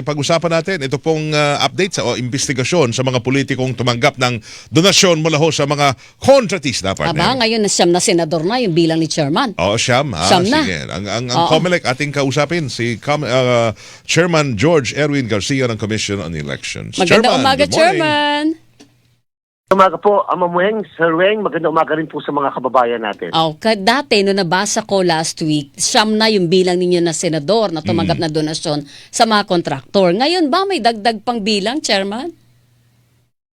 Pag-usapan natin ito pong uh, update sa o investigasyon sa mga politikong tumanggap ng donasyon mula ho sa mga kontratista Aba, partner. ngayon na siyam na senador na yung bilang ni chairman. Oo, siyam. Ah, Siyam na. Sige. Ang, ang, ang. COMELEC ating kausapin, si Com, uh, Chairman George Erwin Garcia ng Commission on Elections. Magandang Chairman, umaga, chairman. Umaga po, Ama Mueng, Sir Weng, magandang umaga rin po sa mga kababayan natin. Oh, ka, dati, no nabasa ko last week, siyam na yung bilang ninyo na senador na tumanggap Mm. na donasyon sa mga kontraktor. Ngayon ba may dagdag pang bilang, chairman?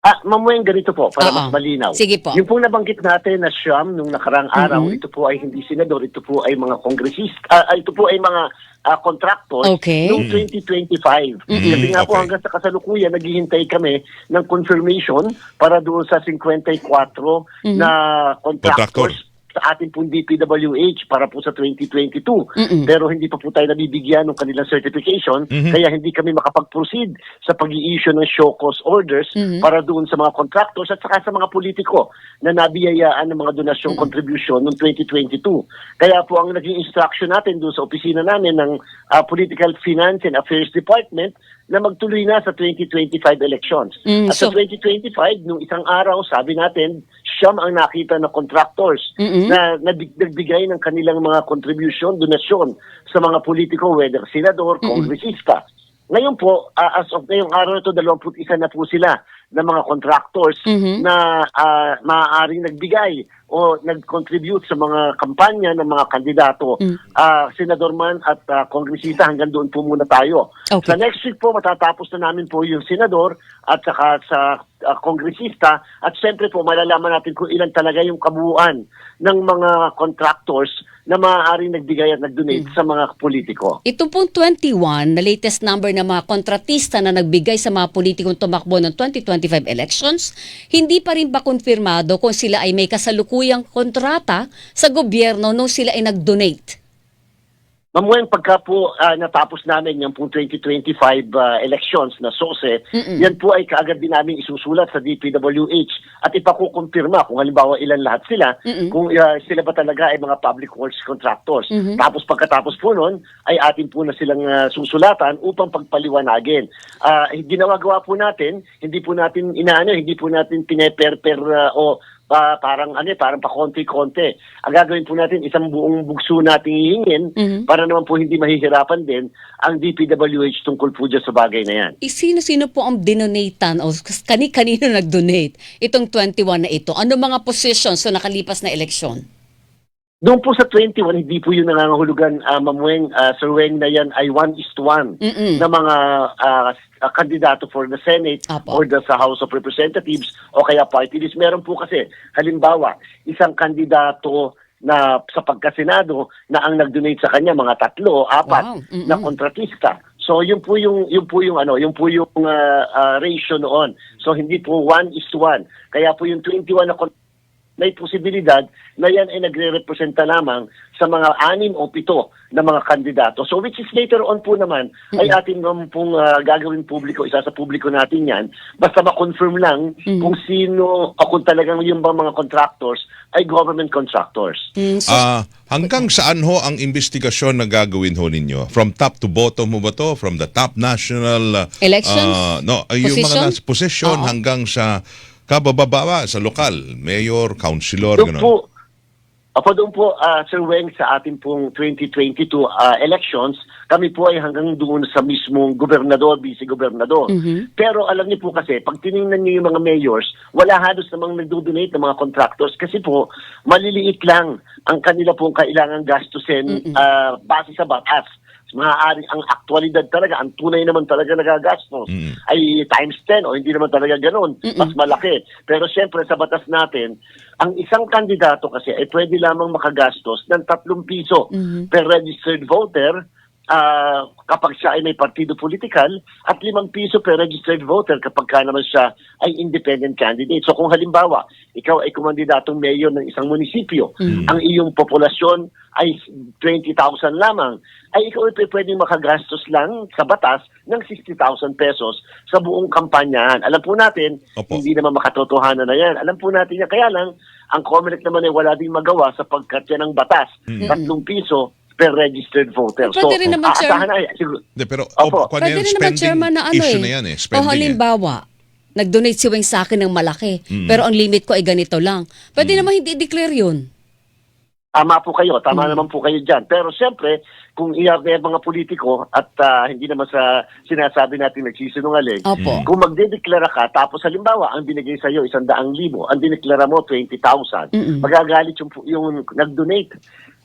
Ah, Ma'am Weng, ganito po, para Oo. mas malinaw. Sige po. Yung pong nabanggit natin na siyam nung nakarang araw, Mhm. ito po ay hindi senador, ito po ay mga kongresista, ah, ito po ay mga ah, contractors Okay. noong 2025. Mhm. Kasi nga po Okay. hanggang sa kasalukuyan, naghihintay kami ng confirmation para doon sa 54 Mhm. na Contractor. Sa ating pong DPWH para po sa 2022. Mm-mm. Pero hindi pa po tayo nabibigyan ng kanilang certification, Mhm. kaya hindi kami makapag-proceed sa pag-i-issue ng show cause orders Mhm. para doon sa mga contractors at saka sa mga politiko na nabiyayaan ng mga donasyong contribution noong 2022. Kaya po ang naging instruction natin doon sa opisina namin ng ah, Political Finance and Affairs Department na magtuloy na sa 2025 elections. Mm, At sa so- 2025, nung isang araw, sabi natin, siyam ang nakita na contractors Mm-mm. na nagbigay ng kanilang mga contribution, donasyon sa mga politiko, whether senador, kongresista. Ngayon po, ah, as of ngayong araw na ito, 21 na po sila na mga contractors Mhm. na ah, maaaring nagbigay o nag-contribute sa mga kampanya ng mga kandidato, Mm. ah, senador man at ah, kongresista, hanggang doon po muna tayo. Okay. Sa next week po, matatapos na namin po yung senador at saka sa ah, kongresista at siyempre po malalaman natin kung ilan talaga yung kabuuan ng mga contractors na maaaring nagbigay at nag-donate sa mga politiko. Ito pong 21 na latest number ng mga kontratista na nagbigay sa mga politikong tumakbo ng 2025 elections, hindi pa rin ba konfirmado kung sila ay may kasalukuyang kontrata sa gobyerno nung sila ay nag-donate? Ma'am Wen, pagka po ah, natapos namin yung pong 2025 ah, elections na SOSE, Mm-mm. yan po ay kaagad din namin isusulat sa DPWH at ipakukumpirma kung halimbawa ilan lahat sila, Mm-mm. kung ah, sila ba talaga ay mga public works contractors. Mhm. Tapos pagkatapos po nun, ay atin po na silang ah, susulatan upang pagpaliwanagin. Ah, ginawa-gawa po natin, hindi po natin inaano, hindi po natin pineperper ah, o pa, parang ano eh, parang pa konti-konti. Ang gagawin po natin, isang buong bugso nating hihingin Mhm. para naman po hindi mahihirapan din ang DPWH tungkol po dyan sa bagay na yan. Eh, Sino-sino po ang dinonatan o kani-kanino nag-donate itong 21 na ito? Ano mga positions sa nakalipas na eleksyon? Doon po sa 21, hindi po yung nangangahulugan, uh, Ma'am Weng, ah, Sir Weng, na yan ay 1 is to 1 Mm-mm. na mga ah, kandidato for the Senate Apo. or the sa House of Representatives o kaya party list. Meron po kasi, halimbawa, isang kandidato na sa pagkasenado na ang nag-donate sa kanya mga tatlo o apat Wow. Na kontratista. So yun po yung yun po yung ano, yun po yung ah, ah, ratio noon. So hindi po 1 is to 1. Kaya po yung 21 na kon- may posibilidad na yan ay nagre-representa lamang sa mga anim o pito na mga kandidato. So which is later on po naman ay atin naman pong ah, gagawin publiko, isa sa publiko natin yan, basta ma-confirm lang Mhm. kung sino o kung talagang yung bang mga contractors ay government contractors. Mm, so, Ah, hanggang saan ho ang investigasyon na gagawin ho ninyo? From top to bottom mo ba to? From the top national... uh, Elections? ah, no, yung Position? mga nas- position Oo. hanggang sa kabababa sa lokal, mayor, councilor, Doon gano'n. po, Apo doon po, ah, Sir Weng, sa ating pong 2022 ah, elections, kami po ay hanggang doon sa mismong gobernador, vice-gobernador. Mhm. Pero alam niyo po kasi, pag tinignan niyo yung mga mayors, wala halos namang nagdo-donate ng mga contractors kasi po, maliliit lang ang kanila pong kailangan gastusin ah, base sa batas. Maaari ang aktualidad talaga, ang tunay naman talaga nagagastos Mm. ay times 10 o hindi naman talaga ganun, mas malaki. Pero siyempre sa batas natin, ang isang kandidato kasi ay pwede lamang makagastos ng tatlong piso Mhm. per registered voter ah, kapag siya ay may partido politikal at limang piso per registered voter kapag ka naman siya ay independent candidate. So kung halimbawa, ikaw ay kumandidatong mayor ng isang munisipyo, ang iyong populasyon ay 20,000 lamang, ay ikaw ay pwedeng makagastos lang sa batas ng 60,000 pesos sa buong kampanyahan. Alam po natin, Opo. hindi naman makatotohanan na yan. Alam po natin yan. Kaya lang, ang COMELEC naman ay wala ding magawa sapagkat yan ang batas. Tatlong piso per registered voter. Pwede rin naman, aasahan na, siguro, Hindi, pero Opo. opo, kung ano Pwede rin naman, Chairman, na ano eh. na yan eh. o Spending eh. halimbawa, nag-donate si Weng sa akin ng malaki, Mm. pero ang limit ko ay ganito lang. Pwede naman hindi i-declare yun. Tama po kayo, tama Mm. naman po kayo dyan. Pero siyempre, kung na yung mga politiko at ah, hindi naman sa sinasabi natin nagsisinungaling, Opo. kung magdedeklara ka, tapos halimbawa, ang binigay sa'yo isang daang libo, ang dineklara mo 20,000, Mm-mm. magagalit yung, yung nag-donate.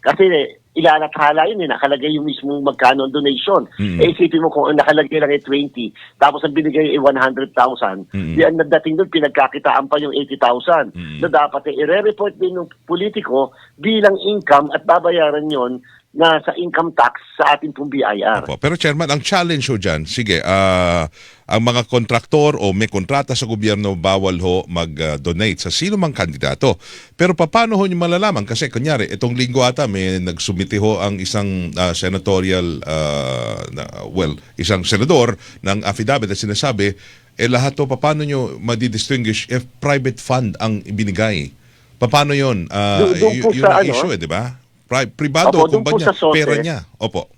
Kasi ilalathala yun, eh, nakalagay yung mismong magkano ang donation. Mm. Eh, isipin mo kung ang nakalagay lang ay 20, tapos ang binigay ay 100,000, Mm. di ang nadating doon, pinagkakitaan pa yung 80,000 Mm. na dapat eh, i-report din ng politiko bilang income at babayaran yon na sa income tax sa ating pong BIR. Opo. Pero chairman, ang challenge ho dyan, sige, ah, ang mga kontraktor o may kontrata sa gobyerno bawal ho mag-donate sa sino mang kandidato. Pero paano ho nyo malalaman? Kasi kunyari, itong linggo ata may nagsumiti ho ang isang ah, senatorial, ah, na- well, isang senador ng affidavit na sinasabi, eh lahat to, paano nyo madidistinguish if private fund ang ibinigay? Paano yun? Ah, Doon- doon po y- yun sa ang ano? issue, eh, di ba? Pri- privado Opo, doon po niya, sa SOSE. pera niya. Opo.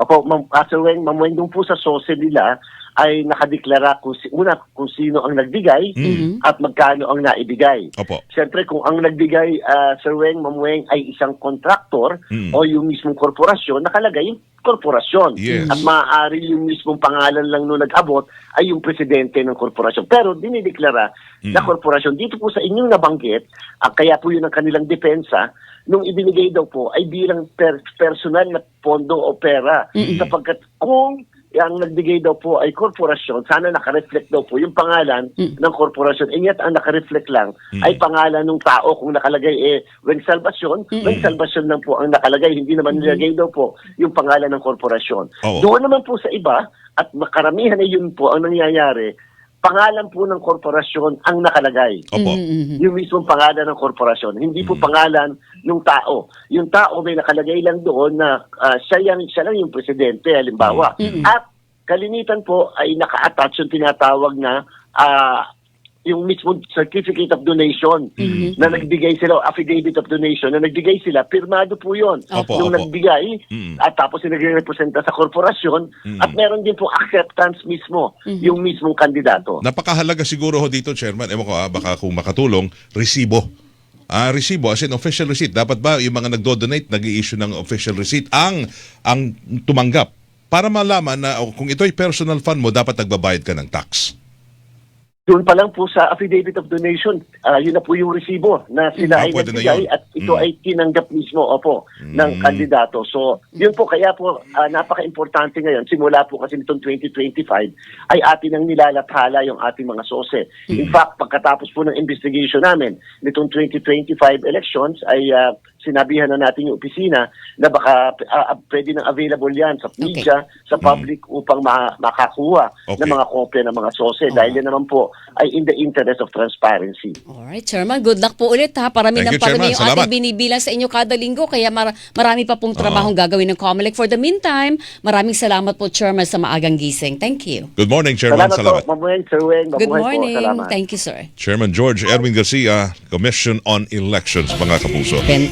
Opo, Ma'am Sir Weng, Ma'am Weng, doon po sa SOSE nila ay nakadeklara kung si, una kung sino ang nagbigay Mm. at magkano ang naibigay. Opo. Siyempre, kung ang nagbigay, ah, Sir Weng, Ma'am Weng, ay isang kontraktor Mm. o yung mismong korporasyon, nakalagay yung korporasyon. Yes. At maaari yung mismong pangalan lang nung nag-abot ay yung presidente ng korporasyon. Pero dinideklara na Mm. korporasyon. Dito po sa inyong nabanggit, ah, kaya po yun ang kanilang depensa, nung ibinigay daw po ay bilang per- personal na pondo o pera. Sapagkat kung ang nagbigay daw po ay korporasyon, sana nakareflect daw po yung pangalan Mm. ng korporasyon. And yet, ang nakareflect lang ay pangalan ng tao. Kung nakalagay eh, Weng Salvacion, Weng Salvacion lang po ang nakalagay. Hindi naman nilagay daw po yung pangalan ng korporasyon. Oo. Doon naman po sa iba, at makaramihan ay yun po ang nangyayari, pangalan po ng korporasyon ang nakalagay Opo. Mhm. yung mismong pangalan ng korporasyon, hindi po pangalan ng tao. Yung tao may nakalagay lang doon na ah, siya, yan, siya lang yung presidente, halimbawa. At kalimitan po ay naka-attach yung tinatawag na ah, yung mismong certificate of donation na nagbigay sila, affidavit of donation na nagbigay sila, pirmado po yun. Opo, Nung opo. nagbigay, Mm. at tapos nagre-representa sa korporasyon, Mm. at meron din po acceptance mismo, yung mismong kandidato. Napakahalaga siguro ho dito, Chairman, ewan ko ah, baka kung makatulong, resibo. Ah, resibo as in official receipt. Dapat ba yung mga nagdo-donate nag-i-issue ng official receipt ang ang tumanggap para malaman na oh, kung ito'y personal fund mo, dapat nagbabayad ka ng tax. Doon pa lang po sa affidavit of donation, ah, yun na po yung resibo na sila Ah, ay na nagbigay at ito Mm. ay tinanggap mismo opo ng kandidato. So, yun po kaya po ah, napaka-importante ngayon simula po kasi nitong 2025 ay atin ang nilalathala yung ating mga sose. In fact, pagkatapos po ng investigation namin nitong 2025 elections ay ah, sinabihan na natin yung opisina na baka ah, pwede nang available yan sa media, sa public upang ma- makakuha Okay. ng mga kopya ng mga sose dahil yan naman po ay in the interest of transparency. Alright, Chairman. Good luck po ulit ha. Parami Thank ng you, parami Chairman. yung Salamat. ating binibilang sa inyo kada linggo. Kaya mar- marami pa pong trabahong gagawin ng COMELEC. For the meantime, maraming salamat po, Chairman, sa maagang gising. Thank you. Good morning, Chairman. Salamat, Salamat. po, Mamueng, Sir Weng. Good Mabuhay morning. Po. Salamat. Thank you, sir. Chairman George Erwin Garcia, Commission on Elections, mga kapuso. Ben-